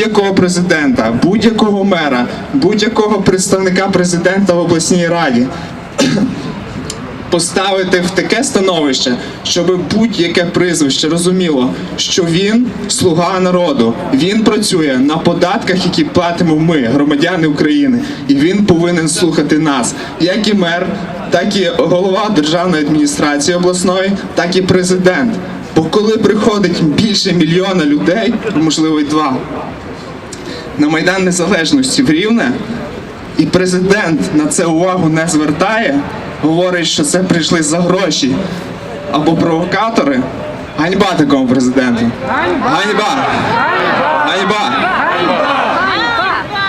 будь-якого президента, будь-якого мера, будь-якого представника президента в обласній раді поставити в таке становище, щоб будь-яке прізвище розуміло, що він слуга народу, він працює на податках, які платимо ми, громадяни України, і він повинен слухати нас, як і мер, так і голова державної адміністрації обласної, так і президент. Бо коли приходить більше мільйона людей, можливо, й два, на Майдан Незалежності в Рівне, і президент на це увагу не звертає, говорить, що це прийшли за гроші або провокатори. Ганьба такому президенту. Ганьба! Ганьба!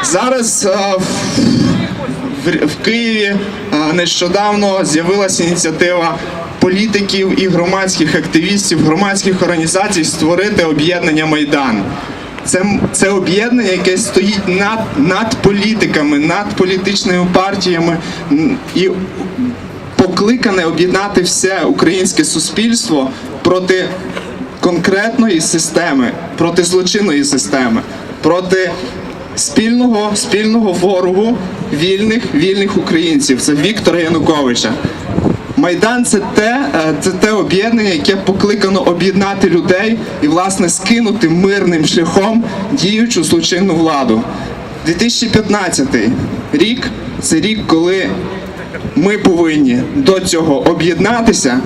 Зараз а, в, в, в Києві а, нещодавно з'явилася ініціатива політиків і громадських активістів, громадських організацій створити об'єднання Майдан. Це, це об'єднання, яке стоїть над, над політиками, над політичними партіями і покликане об'єднати все українське суспільство проти конкретної системи, проти злочинної системи, проти спільного спільного ворогу вільних вільних українців. Це Віктора Януковича. Майдан це те, е, це те об'єднання, яке покликано об'єднати людей і, власне, скинути мирним шляхом діючу злочинну владу. 2015 рік це рік, коли ми повинні до цього об'єднатися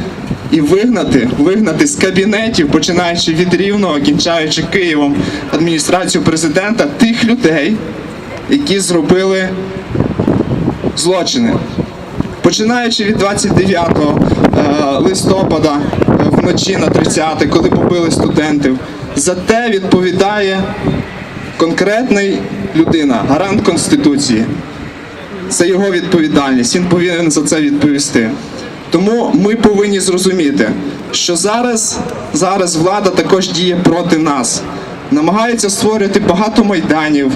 і вигнати, вигнати з кабінетів, починаючи від Рівного, кінчаючи Києвом адміністрацію президента, тих людей, які зробили злочини. Починаючи від 29 е, листопада е, вночі на 30, коли побили студентів, за те відповідає конкретний людина, гарант Конституції. Це його відповідальність. Він повинен за це відповісти. Тому ми повинні зрозуміти, що зараз, зараз влада також діє проти нас, намагається створювати багато майданів.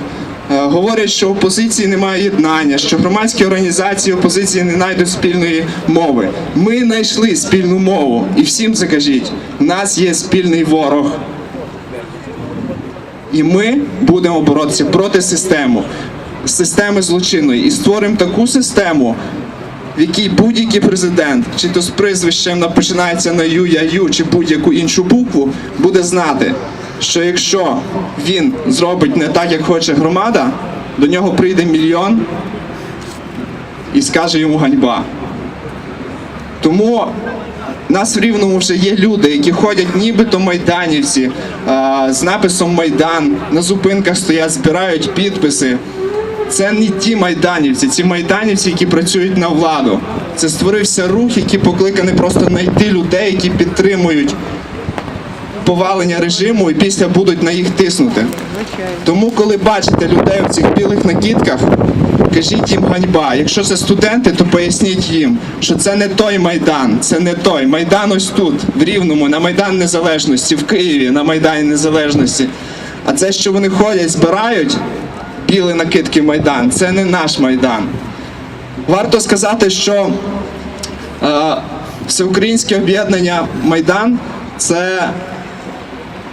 Е, Говорять, що опозиції немає єднання, що громадські організації опозиції не знайдуть спільної мови. Ми знайшли спільну мову, і всім закажіть, у нас є спільний ворог. І ми будемо боротися проти системи, системи злочинної, і створимо таку систему, в якій будь-який президент, чи то з прізвищем на- починається на Ю, я Ю, чи будь-яку іншу букву, буде знати, що якщо він зробить не так, як хоче громада, до нього прийде мільйон і скаже йому ганьба. Тому в нас в Рівному вже є люди, які ходять нібито майданівці з написом Майдан, на зупинках стоять, збирають підписи. Це не ті майданівці, ці майданівці, які працюють на владу. Це створився рух, який покликаний просто знайти людей, які підтримують повалення режиму і після будуть на їх тиснути. Тому, коли бачите людей в цих білих накидках, кажіть їм ганьба. Якщо це студенти, то поясніть їм, що це не той майдан, це не той. Майдан ось тут, в Рівному, на Майдан Незалежності, в Києві, на Майдані Незалежності. А це, що вони ходять, збирають білі накидки Майдан, це не наш Майдан. Варто сказати, що е, всеукраїнське об'єднання Майдан це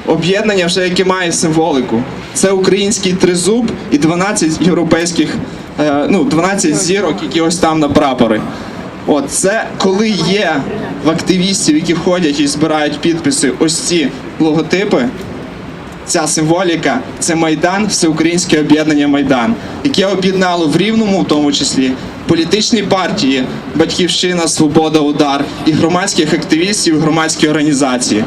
об'єднання, вже яке має символику. Це український тризуб і 12 європейських, е, ну 12 зірок, які ось там на прапори. От це коли є в активістів, які ходять і збирають підписи, ось ці логотипи. Ця символіка це Майдан, всеукраїнське об'єднання Майдан, яке об'єднало в Рівному, в тому числі, політичні партії, Батьківщина, Свобода, Удар і громадських активістів, громадські організації.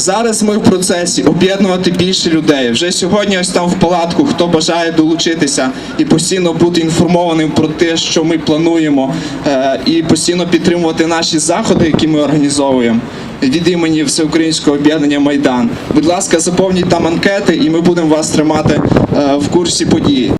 Зараз ми в процесі об'єднувати більше людей. Вже сьогодні, ось там в палатку, хто бажає долучитися і постійно бути інформованим про те, що ми плануємо, е, і постійно підтримувати наші заходи, які ми організовуємо від імені Всеукраїнського об'єднання Майдан. Будь ласка, заповніть там анкети, і ми будемо вас тримати е, в курсі подій.